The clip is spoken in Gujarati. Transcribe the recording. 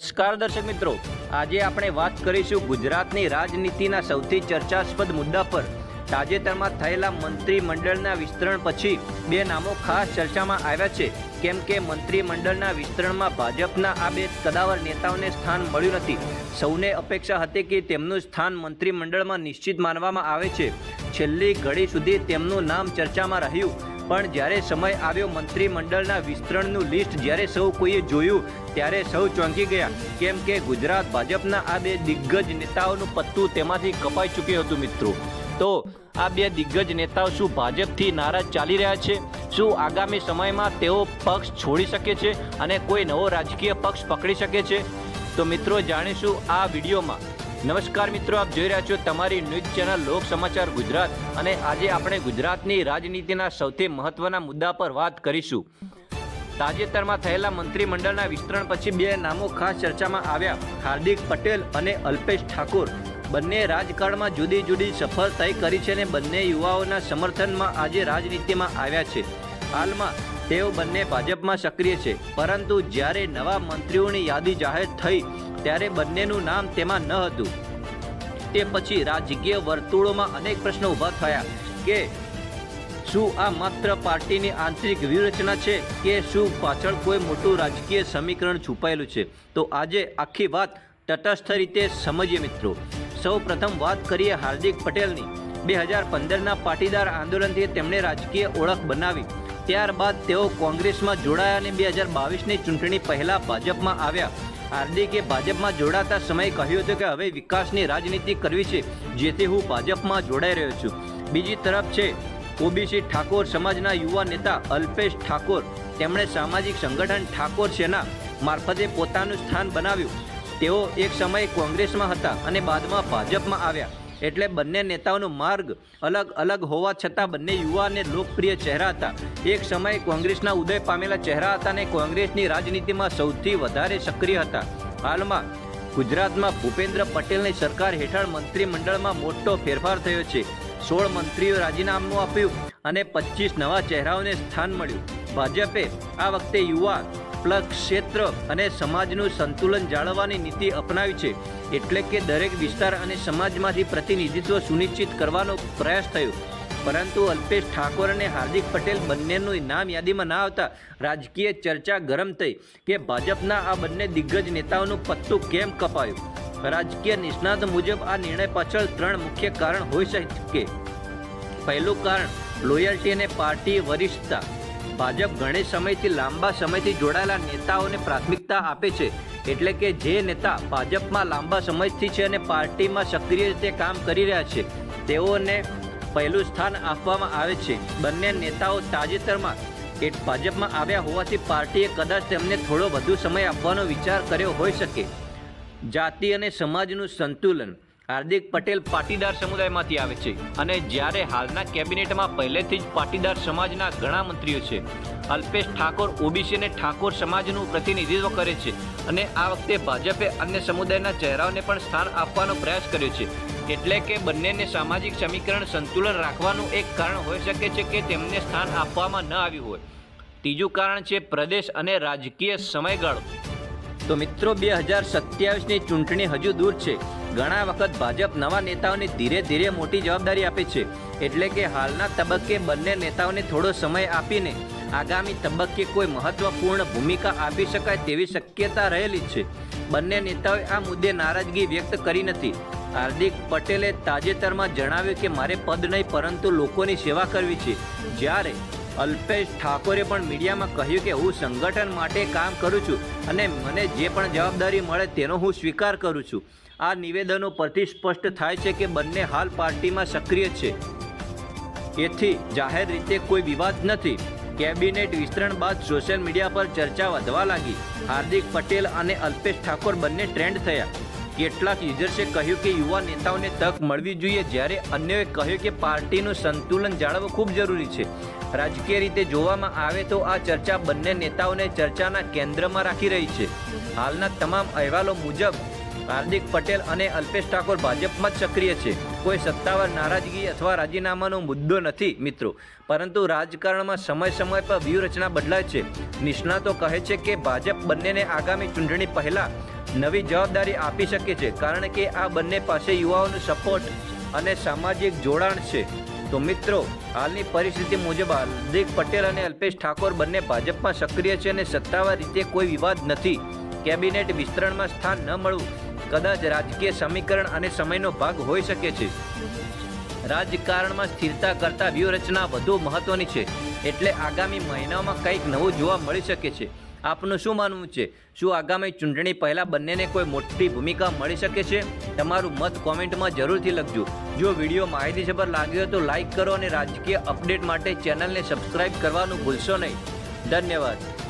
નમસ્કાર દર્શક મિત્રો. આજે આપણે વાત કરીશું ગુજરાતની રાજનીતિના સૌથી ચર્ચાસ્પદ મુદ્દા પર. તાજેતરમાં થયેલા મંત્રીમંડળના વિસ્તરણ પછી બે નામો ખાસ ચર્ચામાં આવ્યા છે. કેમ કે મંત્રીમંડળના વિસ્તરણમાં ભાજપના આ બે કદાવર નેતાઓને સ્થાન મળ્યું નથી. સૌને અપેક્ષા હતી કે તેમનું સ્થાન મંત્રીમંડળમાં નિશ્ચિત માનવામાં આવે છે. છેલ્લી ઘડી સુધી તેમનું નામ ચર્ચામાં રહ્યું. પણ જ્યારે સમય આવ્યો મંત્રીમંડળના વિસ્તરણનું લિસ્ટ જ્યારે સૌ કોઈએ જોયું, ત્યારે સૌ ચોંકી ગયા. કેમ કે ગુજરાત ભાજપના આ બે દિગ્ગજ નેતાઓનું પત્તું તેમાંથી કપાઈ ચૂક્યું હતું, મિત્રો. તો આ બે દિગ્ગજ નેતાઓ શું ભાજપથી નારાજ ચાલી રહ્યા છે? શું આગામી સમયમાં તેઓ પક્ષ છોડી શકે છે અને કોઈ નવો રાજકીય પક્ષ પકડી શકે છે? તો મિત્રો, જાણીશું આ વિડીયોમાં નમસ્કાર મિત્રો, આપ જોઈ રહ્યા છો તમારી ન્યૂઝ ચેનલ લોક સમાચાર ગુજરાત અને આજે આપણે ગુજરાતની રાજનીતિના સૌથી મહત્વના મુદ્દા પર વાત કરીશું. તાજેતરમાં થયેલા મંત્રીમંડળના વિસ્તરણ પછી બે નામો ખાસ ચર્ચામાં આવ્યા. હાર્દિક પટેલ અને અલ્પેશ ઠાકોર. બંને રાજકારણમાં જુદી જુદી સફળ તય કરી છે અને બંને યુવાઓના સમર્થનમાં આજે રાજનીતિમાં આવ્યા છે. હાલમાં તેઓ બંને ભાજપમાં સક્રિય છે. પરંતુ જ્યારે નવા મંત્રીઓની યાદી જાહેર થઈ, ત્યારે બંનેનું નામ તેમાં ન હતું. તે પછી રાજકીય વર્તુળોમાં અનેક પ્રશ્નો ઊભા થયા કે, શું આ માત્ર પાર્ટીની આંતરિક વ્યૂહરચના છે કે શું પાછળ કોઈ મોટું રાજકીય સમીકરણ છુપાયેલું છે? તો આજે આખી વાત તટસ્થ રીતે સમજીએ મિત્રો. સૌ પ્રથમ વાત કરીએ હાર્દિક પટેલની. બે હજાર પંદરના પાટીદાર આંદોલનથી તેમણે રાજકીય ઓળખ બનાવી. ત્યારબાદ તેઓ કોંગ્રેસમાં જોડાયા અને બે હજાર બાવીસની ચૂંટણી પહેલાં ભાજપમાં આવ્યા. હાર્દિકે ભાજપમાં જોડાતા સમયે કહ્યું હતું કે હવે વિકાસની રાજનીતિ કરવી છે, જેથી હું ભાજપમાં જોડાઈ રહ્યો છું. બીજી તરફ છે, ઓબીસી ઠાકોર સમાજના યુવા નેતા અલ્પેશ ઠાકોર. તેમણે સામાજિક સંગઠન ઠાકોર સેના મારફતે પોતાનું સ્થાન બનાવ્યું. તેઓ એક સમયે કોંગ્રેસમાં હતા અને બાદમાં ભાજપમાં આવ્યા. એટલે બંને નેતાઓનો માર્ગ અલગ અલગ હોવા છતાં બંને યુવા અને લોકપ્રિય ચહેરા હતા. એક સમયે કોંગ્રેસના ઉદય પામેલા ચહેરા હતા અને કોંગ્રેસની રાજનીતિમાં સૌથી વધારે સક્રિય હતા. હાલમાં ગુજરાતમાં ભૂપેન્દ્ર પટેલની સરકાર હેઠળ મંત્રીમંડળમાં મોટો ફેરફાર થયો છે. સોળ મંત્રીઓ રાજીનામું આપ્યું અને પચીસ નવા ચહેરાઓને સ્થાન મળ્યું. ભાજપે આ વખતે યુવા પ્લસ ક્ષેત્ર અને સમાજનું સંતુલન જાળવવાની નીતિ અપનાવી છે. એટલે કે દરેક વિસ્તાર અને સમાજમાંથી પ્રતિનિધિત્વ સુનિશ્ચિત કરવાનો પ્રયાસ થયો. પરંતુ અલ્પેશ ઠાકોર અને હાર્દિક પટેલ બંનેનું નામ યાદીમાં ના આવતા રાજકીય ચર્ચા ગરમ થઈ કે ભાજપના આ બંને દિગ્ગજ નેતાઓનું પત્તું કેમ કપાયું? રાજકીય નિષ્ણાત મુજબ આ નિર્ણય પાછળ ત્રણ મુખ્ય કારણ હોઈ શકે. પહેલું કારણ લોયલ્ટી અને પાર્ટી વરિષ્ઠતા. ભાજપ ઘણે સમયથી લાંબા સમયથી જોડાયેલા નેતાઓને પ્રાથમિકતા આપે છે. એટલે કે જે નેતા ભાજપમાં લાંબા સમયથી છે અને પાર્ટીમાં સક્રિય રીતે કામ કરી રહ્યા છે, તેઓને પહેલું સ્થાન આપવામાં આવે છે. બંને નેતાઓ તાજેતરમાં કે ભાજપમાં આવ્યા હોવાથી પાર્ટીએ કદાચ તેમને થોડો વધુ સમય આપવાનો વિચાર કર્યો હોઈ શકે. જાતિ અને સમાજનું સંતુલન હાર્દિક પટેલ પાટીદાર સમુદાયમાંથી આવે છે અને જ્યારે હાલના કેબિનેટમાં પહેલેથી જ પાટીદાર સમાજના ઘણા મંત્રીઓ છે. અલ્પેશ ઠાકોર ઓબીસી અને ઠાકોર સમાજનું પ્રતિનિધિત્વ કરે છે અને આ વખતે ભાજપે અન્ય સમુદાયના ચહેરાઓને પણ સ્થાન આપવાનો પ્રયાસ કર્યો છે. એટલે કે બંનેને સામાજિક સમીકરણ સંતુલન રાખવાનું એક કારણ હોઈ શકે છે કે તેમને સ્થાન આપવામાં ન આવ્યું હોય. ત્રીજું કારણ છે પ્રદેશ અને રાજકીય સમયગાળો. તો મિત્રો, બે હજાર સત્યાવીસની ચૂંટણી હજુ દૂર છે. ઘણા વખત ભાજપ નવા નેતાઓને ધીરે ધીરે મોટી જવાબદારી આપે છે. એટલે કે હાલના તબક્કે બંને નેતાઓને થોડો સમય આપીને આગામી તબક્કે કોઈ મહત્વપૂર્ણ ભૂમિકા આપી શકાય તેવી શક્યતા રહેલી છે. બંને નેતાઓએ આ મુદ્દે નારાજગી વ્યક્ત કરી નથી. હાર્દિક પટેલે તાજેતરમાં જણાવ્યું કે મારે પદ નહીં પરંતુ લોકોની સેવા કરવી છે. જ્યારે અલ્પેશ ઠાકોરે પણ મીડિયામાં કહ્યું કે હું સંગઠન માટે કામ કરું છું અને મને જે પણ જવાબદારી મળે તેનો હું સ્વીકાર કરું છું. આ નિવેદનો પરથી સ્પષ્ટ થાય છે કે બંને હાલ પાર્ટીમાં સક્રિય છે. એથી જાહેર રીતે કોઈ વિવાદ નથી. કેબિનેટ વિસ્તરણ બાદ સોશિયલ મીડિયા પર ચર્ચા વધવા લાગી. હાર્દિક પટેલ અને અલ્પેશ ઠાકોર બંને ટ્રેન્ડ થયા. કેટલાક યુઝર્સે કહ્યું કે યુવા નેતાઓને તક મળવી જોઈએ, જ્યારે અન્યોએ કહ્યું કે પાર્ટીનું સંતુલન જાળવવું ખૂબ જરૂરી છે. રાજકીય રીતે જોવામાં આવે તો આ ચર્ચા બંને નેતાઓને ચર્ચાના કેન્દ્રમાં રાખી રહી છે. હાલના તમામ અહેવાલો મુજબ, હાર્દિક પટેલ અને અલ્પેશ ઠાકોર ભાજપમાં જ સક્રિય છે. કોઈ સત્તાવાર નારાજગી અથવા રાજીનામાનો મુદ્દો નથી, મિત્રો. પરંતુ રાજકારણમાં સમય સમય પર વ્યૂહરચના બદલાય છે. નિષ્ણાતો કહે છે કે ભાજપ બંનેને આગામી ચૂંટણી પહેલા નવી જવાબદારી આપી શકે છે, કારણ કે આ બંને પાસે યુવાઓનો સપોર્ટ અને સામાજિક જોડાણ છે. તો મિત્રો, હાલની પરિસ્થિતિ મુજબ હાર્દિક પટેલ અને અલ્પેશ ઠાકોર બંને ભાજપમાં સક્રિય છે અને સત્તાવાર રીતે કોઈ વિવાદ નથી. કેબિનેટ વિસ્તરણમાં સ્થાન ન મળવું કદાચ રાજકીય સમીકરણ અને સમયનો ભાગ હોઈ શકે છે. રાજકારણમાં સ્થિરતા કરતા વ્યૂહરચના વધુ મહત્વની છે, એટલે આગામી મહિનામાં કંઈક નવું જોવા મળી શકે છે. આપનું શું માનવું છે? શું આગામી ચૂંટણી પહેલાં બંનેને કોઈ મોટી ભૂમિકા મળી શકે છે? તમારું મત કોમેન્ટમાં જરૂરથી લખજો. જો વીડિયો માહિતીસભર લાગ્યો તો લાઇક કરો અને રાજકીય અપડેટ માટે ચેનલને સબસ્ક્રાઇબ કરવાનું ભૂલશો નહીં. ધન્યવાદ.